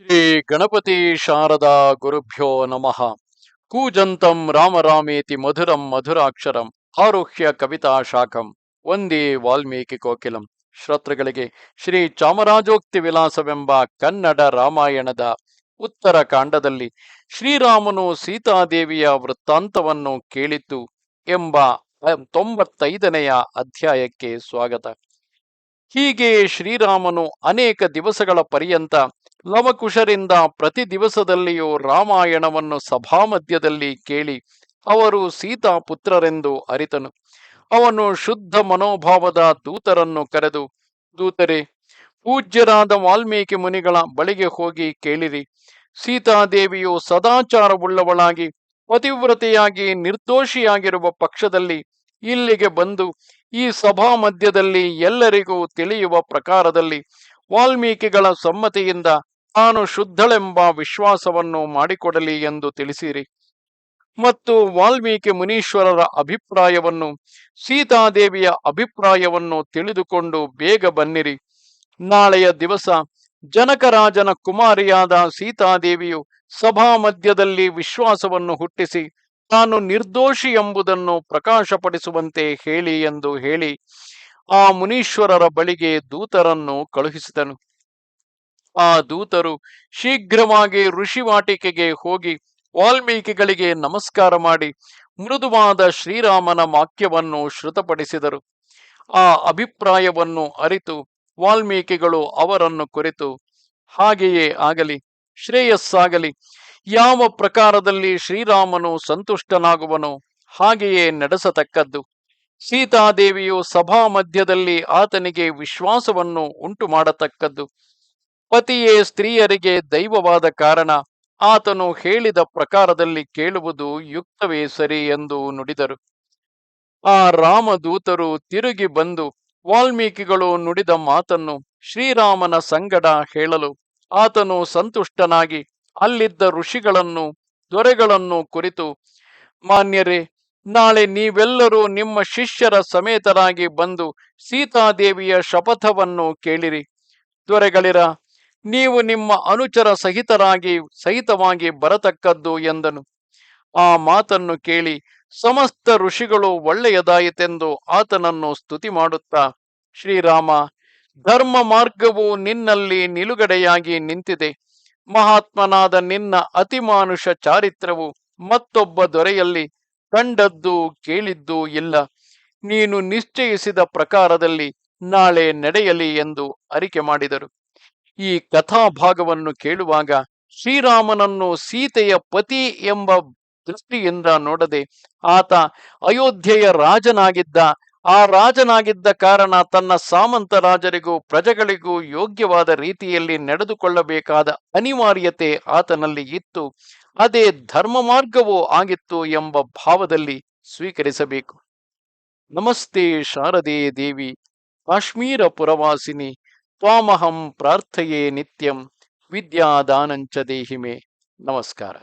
ಶ್ರೀ ಗಣಪತಿ ಶಾರದಾ ಗುರುಭ್ಯೋ ನಮಃ. ಕೂಜಂತಂ ರಾಮರಾಮೇತಿ ಮಧುರಂ ಮಧುರಾಕ್ಷರಂ ಆರುಹ್ಯ ಕವಿತಾ ಶಾಖಂ ಒಂದೇ ವಾಲ್ಮೀಕಿ ಕೋಕಿಲಂ. ಶ್ರೋತೃಗಳಿಗೆ ಶ್ರೀ ಚಾಮರಾಜೋಕ್ತಿ ವಿಲಾಸವೆಂಬ ಕನ್ನಡ ರಾಮಾಯಣದ ಉತ್ತರ ಕಾಂಡದಲ್ಲಿ ಶ್ರೀರಾಮನು ಸೀತಾದೇವಿಯ ವೃತ್ತಾಂತವನ್ನು ಕೇಳಿತು ಎಂಬ ತೊಂಬತ್ತೈದನೆಯ ಅಧ್ಯಾಯಕ್ಕೆ ಸ್ವಾಗತ. ಹೀಗೆ ಶ್ರೀರಾಮನು ಅನೇಕ ದಿವಸಗಳ ಪರ್ಯಂತ ಲವಕುಶರಿಂದ ಪ್ರತಿ ದಿವಸದಲ್ಲಿಯೂ ರಾಮಾಯಣವನ್ನು ಸಭಾಮಧ್ಯದಲ್ಲಿ ಕೇಳಿ ಅವರು ಸೀತಾ ಪುತ್ರರೆಂದು ಅರಿತನು. ಅವನು ಶುದ್ಧ ಮನೋಭಾವದ ದೂತರನ್ನು ಕರೆದು, ದೂತರೆ, ಪೂಜ್ಯರಾದ ವಾಲ್ಮೀಕಿ ಮುನಿಗಳ ಬಳಿಗೆ ಹೋಗಿ ಕೇಳಿರಿ. ಸೀತಾದೇವಿಯು ಸದಾಚಾರವುಳ್ಳವಳಾಗಿ, ಪತಿವ್ರತೆಯಾಗಿ, ನಿರ್ದೋಷಿಯಾಗಿರುವ ಪಕ್ಷದಲ್ಲಿ ಇಲ್ಲಿಗೆ ಬಂದು, ಈ ಸಭಾ ಮಧ್ಯದಲ್ಲಿ ಎಲ್ಲರಿಗೂ ತಿಳಿಯುವ ಪ್ರಕಾರದಲ್ಲಿ ವಾಲ್ಮೀಕಿಗಳ ಸಮ್ಮತಿಯಿಂದ ತಾನು ಶುದ್ಧಳೆಂಬ ವಿಶ್ವಾಸವನ್ನು ಮಾಡಿಕೊಡಲಿ ಎಂದು ತಿಳಿಸಿರಿ. ಮತ್ತು ವಾಲ್ಮೀಕಿ ಮುನೀಶ್ವರರ ಅಭಿಪ್ರಾಯವನ್ನು, ಸೀತಾದೇವಿಯ ಅಭಿಪ್ರಾಯವನ್ನು ತಿಳಿದುಕೊಂಡು ಬೇಗ ಬನ್ನಿರಿ. ನಾಳೆಯ ದಿವಸ ಜನಕರಾಜನ ಕುಮಾರಿಯಾದ ಸೀತಾದೇವಿಯು ಸಭಾ ಮಧ್ಯದಲ್ಲಿ ವಿಶ್ವಾಸವನ್ನು ಹುಟ್ಟಿಸಿ ತಾನು ನಿರ್ದೋಷಿ ಎಂಬುದನ್ನು ಪ್ರಕಾಶಪಡಿಸುವಂತೆ ಹೇಳಿ ಎಂದು ಹೇಳಿ ಆ ಮುನೀಶ್ವರರ ಬಳಿಗೆ ದೂತರನ್ನು ಕಳುಹಿಸಿದನು. ಆ ದೂತರು ಶೀಘ್ರವಾಗಿ ಋಷಿವಾಟಿಕೆಗೆ ಹೋಗಿ ವಾಲ್ಮೀಕಿಗಳಿಗೆ ನಮಸ್ಕಾರ ಮಾಡಿ ಮೃದುವಾದ ಶ್ರೀರಾಮನ ವಾಕ್ಯವನ್ನು ಶ್ರುತಪಡಿಸಿದರು ಆ ಅಭಿಪ್ರಾಯವನ್ನು ಅರಿತು ವಾಲ್ಮೀಕಿಗಳು ಅವರನ್ನು ಕುರಿತು, ಹಾಗೆಯೇ ಆಗಲಿ, ಶ್ರೇಯಸ್ಸಾಗಲಿ, ಯಾವ ಪ್ರಕಾರದಲ್ಲಿ ಶ್ರೀರಾಮನು ಸಂತುಷ್ಟನಾಗುವನೋ ಹಾಗೆಯೇ ನಡೆಸತಕ್ಕದ್ದು. ಸೀತಾದೇವಿಯು ಸಭಾ ಮಧ್ಯದಲ್ಲಿ ಆತನಿಗೆ ವಿಶ್ವಾಸವನ್ನು ಉಂಟು ಮಾಡತಕ್ಕದ್ದು. ಪತಿಯೇ ಸ್ತ್ರೀಯರಿಗೆ ದೈವವಾದ ಕಾರಣ ಆತನು ಹೇಳಿದ ಪ್ರಕಾರದಲ್ಲಿ ಕೇಳುವುದು ಯುಕ್ತವೇ ಸರಿ ಎಂದು ನುಡಿದರು. ಆ ರಾಮದೂತರು ತಿರುಗಿ ಬಂದು ವಾಲ್ಮೀಕಿಗಳು ನುಡಿದ ಮಾತನ್ನು ಶ್ರೀರಾಮನ ಸಂಗಡ ಹೇಳಲು ಆತನು ಸಂತುಷ್ಟನಾಗಿ ಅಲ್ಲಿದ್ದ ಋಷಿಗಳನ್ನು, ದೊರೆಗಳನ್ನು ಕುರಿತು, ಮಾನ್ಯರೇ ನಾಳೆ ನೀವೆಲ್ಲರೂ ನಿಮ್ಮ ಶಿಷ್ಯರ ಸಮೇತರಾಗಿ ಬಂದು ಸೀತಾದೇವಿಯ ಶಪಥವನ್ನು ಕೇಳಿರಿ. ದೊರೆಗಳಿರ, ನೀವು ನಿಮ್ಮ ಅನುಚರ ಸಹಿತರಾಗಿ, ಸಹಿತವಾಗಿ ಬರತಕ್ಕದ್ದು ಎಂದನು. ಆ ಮಾತನ್ನು ಕೇಳಿ ಸಮಸ್ತ ಋಷಿಗಳು ಒಳ್ಳೆಯದಾಯಿತೆಂದು ಆತನನ್ನು ಸ್ತುತಿ ಮಾಡುತ್ತಾ ಶ್ರೀರಾಮ, ಧರ್ಮ ಮಾರ್ಗವು ನಿನ್ನಲ್ಲಿ ನಿಲುಗಡೆಯಾಗಿ ನಿಂತಿದೆ. ಮಹಾತ್ಮನಾದ ನಿನ್ನ ಅತಿಮಾನುಷ ಚಾರಿತ್ರವು ಮತ್ತೊಬ್ಬ ದೊರೆಯಲ್ಲಿ ಕಂಡದ್ದು, ಕೇಳಿದ್ದು ಇಲ್ಲ. ನೀನು ನಿಶ್ಚಯಿಸಿದ ಪ್ರಕಾರದಲ್ಲಿ ನಾಳೆ ನಡೆಯಲಿ ಎಂದು ಅರಿಕೆ ಮಾಡಿದರು. ಈ ಕಥಾಭಾಗವನ್ನು ಕೇಳುವಾಗ ಶ್ರೀರಾಮನನ್ನು ಸೀತೆಯ ಪತಿ ಎಂಬ ದೃಷ್ಟಿಯಿಂದ ನೋಡದೆ ಆತ ಅಯೋಧ್ಯೆಯ ರಾಜನಾಗಿದ್ದ ಆ ರಾಜನಾಗಿದ್ದ ಕಾರಣ ತನ್ನ ಸಾಮಂತ ರಾಜರಿಗೂ ಪ್ರಜೆಗಳಿಗೂ ಯೋಗ್ಯವಾದ ರೀತಿಯಲ್ಲಿ ನಡೆದುಕೊಳ್ಳಬೇಕಾದ ಅನಿವಾರ್ಯತೆ ಆತನಲ್ಲಿ ಇತ್ತು. ಅದೇ ಧರ್ಮ ಮಾರ್ಗವೂ ಆಗಿತ್ತು ಎಂಬ ಭಾವದಲ್ಲಿ ಸ್ವೀಕರಿಸಬೇಕು. ನಮಸ್ತೆ ಶಾರದೆ ದೇವಿ, ಕಾಶ್ಮೀರ ಪುರವಾಸಿನಿ, ತ್ವಾಮಹಂ ಪ್ರಾರ್ಥಯೇ ನಿತ್ಯಂ, ವಿದ್ಯಾದಾನಂಚ ದೇಹಿಮೆ. ನಮಸ್ಕಾರ.